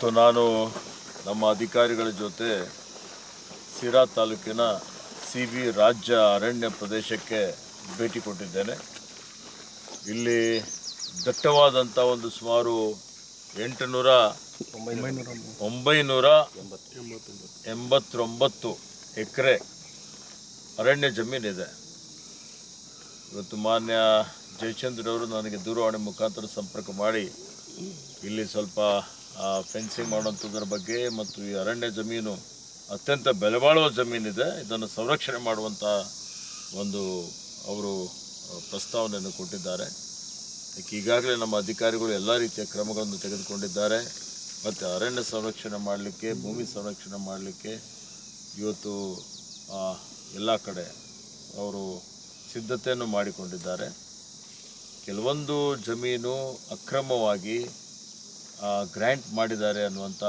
ಇವತ್ತು ನಾನು ನಮ್ಮ ಅಧಿಕಾರಿಗಳ ಜೊತೆ ಸಿರಾ ತಾಲೂಕಿನ ಸಿ ಬಿ ರಾಜ್ಯ ಅರಣ್ಯ ಪ್ರದೇಶಕ್ಕೆ ಭೇಟಿ ಕೊಟ್ಟಿದ್ದೇನೆ. ಇಲ್ಲಿ ದಟ್ಟವಾದಂಥ ಒಂದು ಸುಮಾರು ಎಂಟುನೂರ ಒಂಬೈನೂರ ಎಂಬತ್ತೊಂಬತ್ತು ಎಕರೆ ಅರಣ್ಯ ಜಮೀನಿದೆ. ಇವತ್ತು ಮಾನ್ಯ ಜಯಚಂದ್ರವರು ನನಗೆ ದೂರವಾಣಿ ಮುಖಾಂತರ ಸಂಪರ್ಕ ಮಾಡಿ ಇಲ್ಲಿ ಸ್ವಲ್ಪ ಫೆನ್ಸಿಂಗ್ ಮಾಡುವಂಥದ್ರ ಬಗ್ಗೆ ಮತ್ತು ಈ ಅರಣ್ಯ ಜಮೀನು, ಅತ್ಯಂತ ಬೆಲೆಬಾಳುವ ಜಮೀನಿದೆ. ಇದನ್ನು ಸಂರಕ್ಷಣೆ ಮಾಡುವಂಥ ಒಂದು ಅವರು ಪ್ರಸ್ತಾವನೆಯನ್ನು ಕೊಟ್ಟಿದ್ದಾರೆ. ಅದಕ್ಕೆ ಈಗಾಗಲೇ ನಮ್ಮ ಅಧಿಕಾರಿಗಳು ಎಲ್ಲ ರೀತಿಯ ಕ್ರಮಗಳನ್ನು ತೆಗೆದುಕೊಂಡಿದ್ದಾರೆ. ಮತ್ತು ಅರಣ್ಯ ಸಂರಕ್ಷಣೆ ಮಾಡಲಿಕ್ಕೆ, ಭೂಮಿ ಸಂರಕ್ಷಣೆ ಮಾಡಲಿಕ್ಕೆ ಇವತ್ತು ಎಲ್ಲ ಕಡೆ ಅವರು ಸಿದ್ಧತೆಯನ್ನು ಮಾಡಿಕೊಂಡಿದ್ದಾರೆ. ಕೆಲವೊಂದು ಜಮೀನು ಅಕ್ರಮವಾಗಿ ಗ್ರ್ಯಾಂಟ್ ಮಾಡಿದ್ದಾರೆ ಅನ್ನುವಂಥ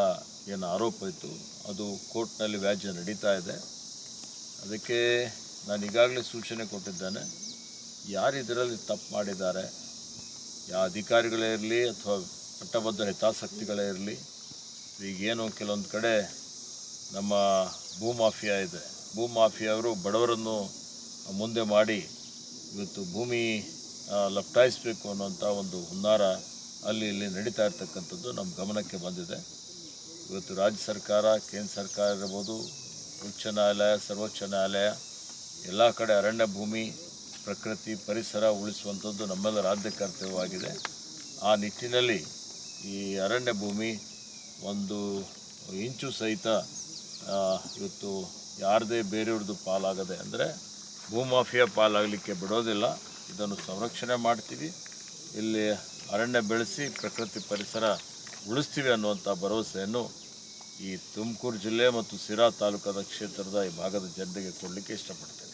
ಏನು ಆರೋಪ ಇತ್ತು. ಅದು ಕೋರ್ಟ್ನಲ್ಲಿ ವ್ಯಾಜ್ಯ ನಡೀತಾ ಇದೆ. ಅದಕ್ಕೆ ನಾನು ಈಗಾಗಲೇ ಸೂಚನೆ ಕೊಟ್ಟಿದ್ದೇನೆ, ಯಾರು ಇದರಲ್ಲಿ ತಪ್ಪು ಮಾಡಿದ್ದಾರೆ ಯಾವ ಅಧಿಕಾರಿಗಳೇ ಇರಲಿ ಅಥವಾ ಪಟ್ಟಭದ್ರ ಹಿತಾಸಕ್ತಿಗಳೇ ಇರಲಿ, ಈಗೇನು ಕೆಲವೊಂದು ಕಡೆ ನಮ್ಮ ಭೂಮಾಫಿಯಾ ಇದೆ. ಭೂಮಾಫಿಯವರು ಬಡವರನ್ನು ಮುಂದೆ ಮಾಡಿ ಇವತ್ತು ಭೂಮಿ ಲಪ್ಟಾಯಿಸಬೇಕು ಅನ್ನುವಂಥ ಒಂದು ಹುನ್ನಾರ ಅಲ್ಲಿ ಇಲ್ಲಿ ನಡೀತಾ ಇರ್ತಕ್ಕಂಥದ್ದು ನಮ್ಮ ಗಮನಕ್ಕೆ ಬಂದಿದೆ. ಇವತ್ತು ರಾಜ್ಯ ಸರ್ಕಾರ, ಕೇಂದ್ರ ಸರ್ಕಾರ ಇರ್ಬೋದು, ಉಚ್ಚ ನ್ಯಾಯಾಲಯ, ಸರ್ವೋಚ್ಚ ನ್ಯಾಯಾಲಯ, ಎಲ್ಲ ಕಡೆ ಅರಣ್ಯ ಭೂಮಿ, ಪ್ರಕೃತಿ, ಪರಿಸರ ಉಳಿಸುವಂಥದ್ದು ನಮ್ಮೆಲ್ಲರ ಆದ್ಯ ಕರ್ತವ್ಯವಾಗಿದೆ. ಆ ನಿಟ್ಟಿನಲ್ಲಿ ಈ ಅರಣ್ಯ ಭೂಮಿ ಒಂದು ಇಂಚು ಸಹಿತ ಇವತ್ತು ಯಾರದೇ ಬೇರೆಯವ್ರದ್ದು ಪಾಲಾಗದೆ ಅಂದರೆ ಭೂಮಾಫಿಯಾ ಪಾಲಾಗಲಿಕ್ಕೆ ಬಿಡೋದಿಲ್ಲ. ಇದನ್ನು ಸಂರಕ್ಷಣೆ ಮಾಡ್ತೀವಿ. ಇಲ್ಲಿ ಅರಣ್ಯ ಬೆಳೆಸಿ ಪ್ರಕೃತಿ ಪರಿಸರ ಉಳಿಸ್ತೀವಿ ಅನ್ನುವಂಥ ಭರವಸೆಯನ್ನು ಈ ತುಮಕೂರು ಜಿಲ್ಲೆ ಮತ್ತು ಸಿರಾ ತಾಲೂಕಾದ ಕ್ಷೇತ್ರದ ಈ ಭಾಗದ ಜನರಿಗೆ ಕೊಡಲಿಕ್ಕೆ ಇಷ್ಟಪಡ್ತೇನೆ.